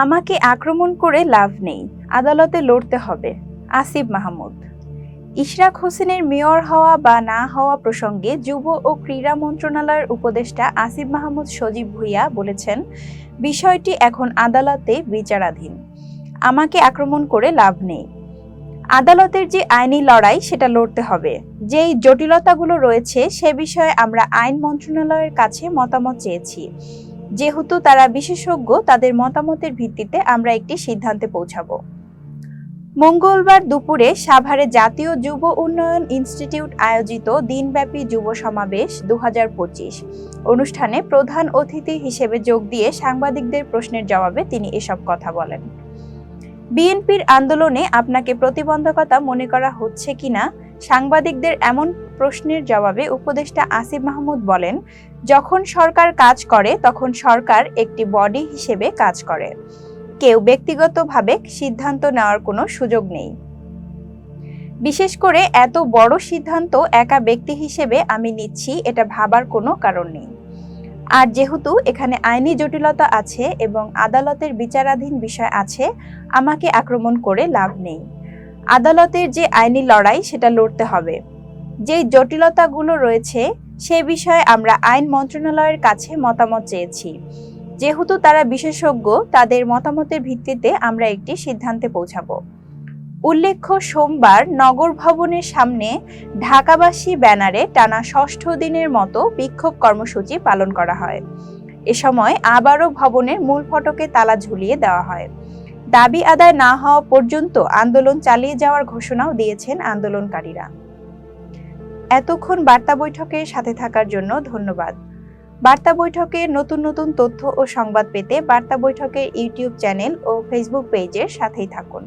আমাকে আক্রমণ করে লাভ নেই, আদালতে লড়তে হবে, আসিফ মাহমুদ। ইশরাক হোসেনের মেয়র হওয়া বা না হওয়া প্রসঙ্গে যুব ও ক্রীড়া মন্ত্রণালয়ের উপদেষ্টা আসিফ মাহমুদ সজীব ভুইয়া বলেছেন, বিষয়টি এখন আদালতে বিচারাধীন, আমাকে আক্রমণ করে লাভ নেই। আদালতের যে আইনি লড়াই, সেটা লড়তে হবে। যেই জটিলতাগুলো রয়েছে, সে বিষয়ে আমরা আইন মন্ত্রণালয়ের কাছে মতামত চেয়েছি। যেহেতু তারা বিশেষজ্ঞ, তাদের মতামতের ভিত্তিতে আমরা একটি সিদ্ধান্তে পৌঁছাবো। মঙ্গলবার দুপুরে সাভারে জাতীয় যুব উন্নয়ন ইনস্টিটিউট আয়োজিত দিনব্যাপী যুব সমাবেশ দু হাজার পঁচিশ। অনুষ্ঠানে প্রধান অতিথি হিসেবে যোগ দিয়ে সাংবাদিকদের প্রশ্নের জবাবে তিনি এসব কথা বলেন। বিএনপির আন্দোলনে আপনাকে প্রতিবন্ধকতা মনে করা হচ্ছে কিনা সাংবাদিকদের এমন প্রশ্নের জবাবে উপদেষ্টা আসিফ মাহমুদ বলেন, যখন সরকার কাজ করে, তখন সরকার একটি বডি হিসেবে কাজ করে। কেউ ব্যক্তিগতভাবে সিদ্ধান্ত নেওয়ার কোনো সুযোগ নেই। বিশেষ করে এত বড় সিদ্ধান্ত একা ব্যক্তি হিসেবে আমি নিচ্ছি, এটা ভাবার কোনো কারণ নেই। আর যেহেতু এখানে আইনি জটিলতা আছে এবং আদালতের বিচারাধীন বিষয় আছে, আমাকে আক্রমণ করে লাভ নেই। আদালতের যে আইনি লড়াই সেটা লড়তে হবে। যে জটিলতাগুলো রয়েছে, সে বিষয়ে আমরা আইন মন্ত্রণালয়ের কাছে মতামত চেয়েছি। যেহেতু তারা বিশেষজ্ঞ, তাদের মতামতের ভিত্তিতে আমরা একটি সিদ্ধান্তে পৌঁছাবো। উল্লেখ্য, সোমবার নগর ভবনের সামনে ঢাকাবাসী ব্যানারে টানা ষষ্ঠ দিনের মতো বিক্ষোভ কর্মসূচি পালন করা হয়। এ সময় আবারও ভবনের মূল ফটকে তালা ঝুলিয়ে দেওয়া হয়। দাবি আদায় না হওয়া পর্যন্ত আন্দোলন চালিয়ে যাওয়ার ঘোষণাও দিয়েছেন আন্দোলনকারীরা। এতক্ষণ বার্তা বৈঠকে সাথে থাকার জন্য ধন্যবাদ। বার্তা বৈঠকে নতুন নতুন তথ্য ও সংবাদ পেতে বার্তা বৈঠকের ইউটিউব চ্যানেল ও ফেসবুক পেজের সাথেই থাকুন।